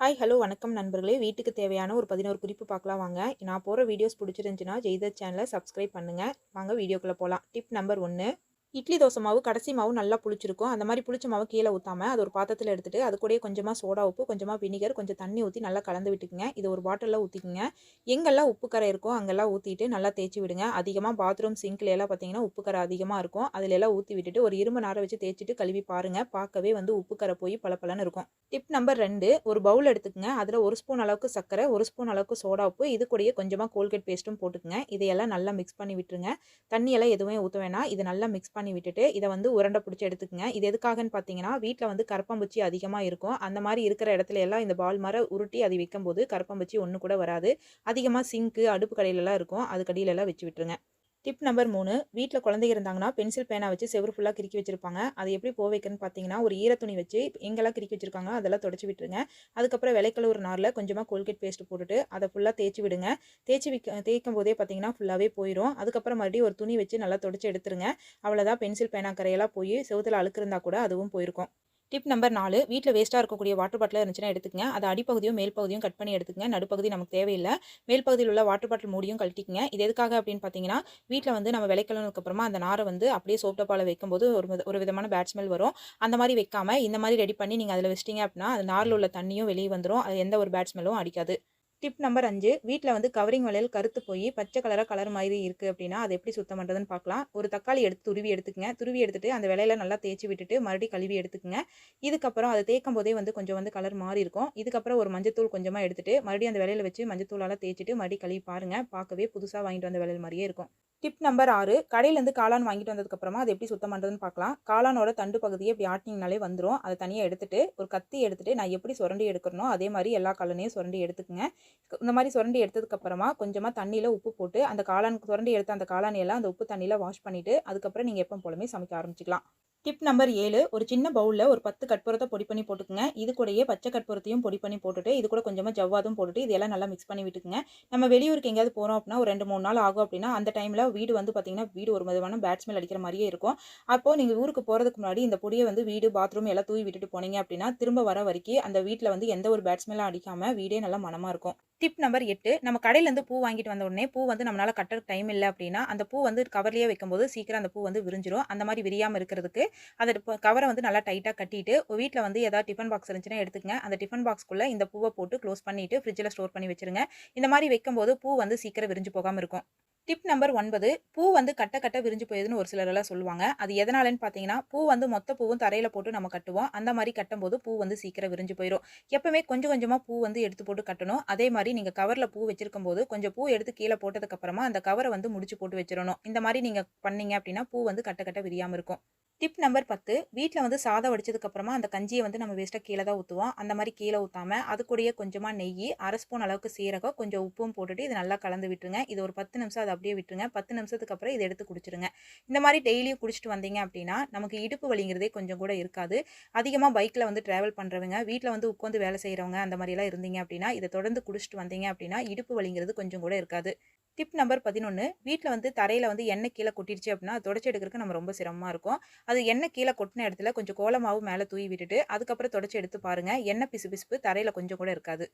Hi hello வணக்கம் நண்பர்களே. வீட்டுக்கு தேவையான ஒரு பதினோரு குறிப்பு பார்க்கலாம் வாங்க. நான் போகிற வீடியோஸ் பிடிச்சிருந்துச்சின்னா ஜெய்தர் சேனலை சப்ஸ்கிரைப் பண்ணுங்கள் வாங்க வீடியோக்குள்ளே போகலாம் டிப் நம்பர் ஒன்று இட்லி தோசை மாவு கடைசி மாவு நல்லா புளிச்சிருக்கும். அந்த மாதிரி புளிச்ச மாவு கீழே ஊற்றாம அது ஒரு பாத்திரத்தில் எடுத்துகிட்டு அது கூட கொஞ்சமாக சோடா உப்பு கொஞ்சமாக வினிகர் கொஞ்சம் தண்ணி ஊற்றி நல்லா கலந்து விட்டுக்குங்க. இது ஒரு பாட்டிலில் ஊற்றிக்குங்க எங்கெல்லாம் உப்பு கரை இருக்கோ அங்கெல்லாம் ஊற்றிட்டு நல்லா தேய்ச்சி விடுங்க. அதிகமாக பாத்ரூம் சிங்க்ல எல்லாம் பார்த்தீங்கன்னா உப்பு கரை அதிகமாக இருக்கும். அதில் எல்லாம் ஊற்றி விட்டுட்டு ஒரு இரும்பு நாரை வச்சு தேய்ச்சிட்டு கழுவி பாருங்கள் பார்க்கவே வந்து உப்பு கரை போய் பல இருக்கும். டிப் நம்பர் ரெண்டு ஒரு பவுல் எடுத்துக்கங்க. அதில் ஒரு ஸ்பூன் அளவுக்கு சர்க்கரை ஒரு ஸ்பூன் அளவுக்கு சோடா உப்பு இது கூடயே கொஞ்சமாக கோல்கேட் பேஸ்ட்டும் போட்டுக்குங்க. இதையெல்லாம் நல்லா மிக்ஸ் பண்ணி விட்டுருங்க. தண்ணியெல்லாம் எதுவுமே ஊற்ற வேணாம். இதை நல்லா மிக்ஸ் பண்ணி விட்டுட்டு இதை வந்து உருண்டை பிடிச்சி எடுத்துக்கங்க. இது எதுக்காகன்னு பார்த்தீங்கன்னா வீட்டில் வந்து கரப்பாம்பூச்சி அதிகமாக இருக்கும். அந்த மாதிரி இருக்கிற இடத்துல எல்லாம் இந்த பால் மரம் உருட்டி அதை வைக்கும்போது கரப்பாம்பூச்சி ஒன்று கூட வராது. அதிகமாக சிங்க்கு அடுப்பு கடையிலலாம் இருக்கும். அது கடியிலெல்லாம் வச்சு விட்டுருங்க. டிப் நம்பர் மூணு. வீட்டில் குழந்தைங்க இருந்தாங்கன்னா பென்சில் பேனா வச்சு செவரு ஃபுல்லாக கிறுக்கி வச்சிருப்பாங்க. அது எப்படி போக வைக்கன்னு பார்த்தீங்கன்னா ஒரு ஈரத்துணி வச்சு எங்கெல்லாம் கிறுக்கி வச்சிருக்காங்க அதெல்லாம் தொடச்சி விட்டுருங்க. அதுக்கப்புறம் விலைக்கழுவுற நாரில் கொஞ்சமாக கோல்கேட் பேஸ்ட் போட்டுட்டு அதை ஃபுல்லாக தேய்ச்சி விடுங்க. தேய்ச்சி விக்க தேய்க்கும் போதே பார்த்தீங்கன்னா ஃபுல்லாகவே போயிடும் அதுக்கப்புறம் மறுபடியும் ஒரு துணி வச்சு நல்லா தொடச்சி எடுத்துருங்க. அவ்வளோதான் பென்சில் பேனா கரையெல்லாம் போய் செவத்தில் அழுக்கு இருந்தால் கூட அதுவும் போயிருக்கும். டிப் நம்பர் நாலு வீட்டில் வேஸ்ட்டாக இருக்கக்கூடிய வாட்டர் பாட்டில் இருந்துச்சுன்னா எடுத்துக்கங்க. அது அடிப்பகுதியும் மேல் பகுதியும் கட் பண்ணி எடுத்துக்கங்க. நடுப்பகுதி நமக்கு தேவையில்லை. மேல் பகுதியில் உள்ள வாட்டர் பாட்டில் மூடியும் கழட்டிக்கங்க. இது எதுக்காக அப்படின்னு பார்த்தீங்கன்னா வீட்டில் வந்து நம்ம விளைக்கலனுக்கப்புறமா அந்த நாரை வந்து அப்படியே சோப் டப்பாவில் வைக்கும்போது ஒரு ஒரு விதமான பேட் ஸ்மெல் வரும். அந்த மாதிரி வைக்காம இந்த மாதிரி ரெடி பண்ணி நீங்கள் அதில் வச்சிட்டிங்க அப்படின்னா அது நாரில் உள்ள தண்ணியும் வெளியே வந்துடும் அது எந்த ஒரு பேட் ஸ்மெல்லும் அடிக்காது. டிப் நம்பர் அஞ்சு வீட்டில் வந்து கவரிங் வளையல் கருத்து போய் பச்சை கலராக கலர் மாதிரி இருக்குது அப்படின்னா அதை எப்படி சுத்தம் பண்ணுறதுன்னு பார்க்கலாம் ஒரு தக்காளி எடுத்து துருவி எடுத்துக்கங்க. துருவி எடுத்துட்டு அந்த விலையில நல்லா தேய்ச்சி விட்டுட்டு மறுபடியும் கழுவி எடுத்துக்கங்க. இதுக்கப்புறம் அதை தேய்க்கும் போதே வந்து கொஞ்சம் வந்து கலர் மாறி இருக்கும். இதுக்கப்புறம் ஒரு மஞ்சத்தூள் கொஞ்சமாக எடுத்துட்டு மறுபடியும் அந்த விலையில வச்சு மஞ்சத்தூளால் தேய்ச்சிட்டு மறுபடியும் கழுவி பாருங்கள் பார்க்கவே புதுசாக வாங்கிட்டு வந்த விலையில் மாதிரியே இருக்கும். டிப் நம்பர் ஆறு கடையிலேருந்து காளான் வாங்கிட்டு வந்ததுக்கப்புறமா அதை எப்படி சுத்தம் பண்ணுறதுன்னு பார்க்கலாம். காளானோட தண்டு பகுதியை இப்படி ஆட்டினீங்கனாலே வந்துடும் அதை தனியாக எடுத்துட்டு ஒரு கத்தி எடுத்துகிட்டு நான் எப்படி சுரண்டி எடுக்கணும் அதே மாதிரி எல்லா காலனையும் சுரண்டி எடுத்துக்கங்க. இந்த மாதிரி சுரண்டி எடுத்ததுக்கப்புறமா கொஞ்சமாக தண்ணியில் உப்பு போட்டு அந்த காளான் சுரண்டி எடுத்த அந்த காளானையெல்லாம் அந்த உப்பு தண்ணியில் வாஷ் பண்ணிவிட்டு அதுக்கப்புறம் நீங்கள் எப்போ போலமே சமைக்க ஆரம்பிச்சிக்கலாம். டிப் நம்பர் ஏழு ஒரு சின்ன பவுலில் ஒரு பத்து கற்பூரத்தை பொடி பண்ணி போட்டுக்குங்க. இது கூடயே பச்சை கற்பூரத்தையும் பொடி பண்ணி போட்டுட்டு இது கூட கொஞ்சமாக ஜவ்வாதும் போட்டுட்டு இதெல்லாம் நல்லா மிக்ஸ் பண்ணி விட்டுக்குங்க. நம்ம வெளியூருக்கு எங்கேயாவது போகிறோம் அப்படின்னா ஒரு ரெண்டு மூணு நாள் ஆகும் அப்படின்னா அந்த டைமில் வீடு வந்து பார்த்திங்கன்னா வீடு ஒரு விதமான பேட்ஸ்மெல் அடிக்கிற மாதிரியே இருக்கும். அப்போது நீங்கள் ஊருக்கு போகிறதுக்கு முன்னாடி இந்த பொடியை வந்து வீடு பாத்ரூம் எல்லாம் தூவி விட்டுட்டு போனீங்க அப்படின்னா திரும்ப வர வரைக்கும் அந்த வீட்டில் வந்து எந்த ஒரு பேட்ஸ்மெல்லாம் அடிக்காமல் வீடே நல்லா மனமாக இருக்கும். டிப் நம்பர் எட்டு நம்ம கடையிலேருந்து பூ வாங்கிட்டு வந்த உடனே பூ வந்து நம்மளால் கட்டுறதுக்கு டைம் இல்லை அப்படின்னா அந்த பூ வந்து கவர்லேயே வைக்கும்போது சீக்கிரம் அந்த பூ வந்து விரிஞ்சிரும். அந்த மாதிரி விரியாமல் இருக்கிறதுக்கு அதை கவரை வந்து நல்லா டைட்டாக கட்டிட்டு வீட்டில் வந்து ஏதாவது டிஃபன் பாக்ஸ் இருந்துச்சுன்னா எடுத்துக்கங்க. அந்த டிஃபன் பாக்ஸ்க்குள்ளே இந்த பூவை போட்டு க்ளோஸ் பண்ணிவிட்டு ஃப்ரிட்ஜில் ஸ்டோர் பண்ணி வச்சுருங்க. இந்த மாதிரி வைக்கும்போது பூ வந்து சீக்கிரம் விரிஞ்சு போகாமல் இருக்கும். டிப் நம்பர் ஒன்பது பூ வந்து கட்ட கட்ட விரிஞ்சு போயிடுதுன்னு ஒரு சிலரெல்லாம் சொல்லுவாங்க. அது எதனாலன்னு பார்த்தீங்கன்னா பூ வந்து மொத்த பூவும் தரையில் போட்டு நம்ம கட்டுவோம். அந்த மாதிரி கட்டும்போது பூ வந்து சீக்கிரம் விரிஞ்சு போயிடும் எப்பவுமே கொஞ்சம் கொஞ்சமாக பூ வந்து எடுத்து போட்டு கட்டணும். அதே மாதிரி நீங்கள் கவரில் பூ வச்சிருக்கும் போது கொஞ்சம் பூ எடுத்து கீழே போட்டதுக்கப்புறமா அந்த கவரை வந்து முடிச்சு போட்டு வச்சிடணும் இந்த மாதிரி நீங்கள் பண்ணீங்க அப்படின்னா பூ வந்து கட்ட கட்ட விரியாமல் இருக்கும். டிப் நம்பர் பத்து வீட்டில் வந்து சாதம் வடிச்சதுக்கப்புறமா அந்த கஞ்சியை வந்து நம்ம வேஸ்ட்டாக கீழே தான் ஊற்றுவோம் அந்த மாதிரி கீழே ஊற்றாமல் அது கூடயே கொஞ்சமாக நெய் அரை ஸ்பூன் அளவுக்கு சீரகம் கொஞ்சம் உப்பும் போட்டுட்டு இது நல்லா கலந்து விட்டுருங்க. இது ஒரு பத்து நிமிஷம் அதை அப்படியே விட்டுருங்க. பத்து நிமிஷத்துக்கு அப்புறம் இதை எடுத்து குடிச்சிருங்க. இந்த மாதிரி டெய்லியும் குடிச்சிட்டு வந்தீங்க அப்படின்னா நமக்கு இடுப்பு வலிங்கிறதே கொஞ்சம் கூட இருக்காது. அதிகமாக பைக்கில் வந்து ட்ராவல் பண்ணுறவங்க வீட்டில் வந்து உட்காந்து வேலை செய்கிறவங்க அந்த மாதிரிலாம் இருந்தீங்க அப்படின்னா இதை தொடர்ந்து குடிச்சிட்டு வந்தீங்க அப்படின்னா இடுப்பு வலிங்கிறது கொஞ்சம் கூட இருக்காது. டிப் நம்பர் பதினொன்று வீட்டில் வந்து தரையில் வந்து எண்ணெய் கீழே கொட்டிடுச்சு அப்படின்னா தொடச்சி எடுக்கிறதுக்கு நம்ம ரொம்ப சிரமமாக இருக்கும். அது எண்ணெய் கீழே கொட்டின இடத்துல கொஞ்சம் கோலமாவும் மேலே தூவி விட்டுட்டு அதுக்கப்புறம் தொடச்சி எடுத்து பாருங்கள் எண்ணெய் பிசு பிசுப்பு தரையில் கொஞ்சம் கூட இருக்காது.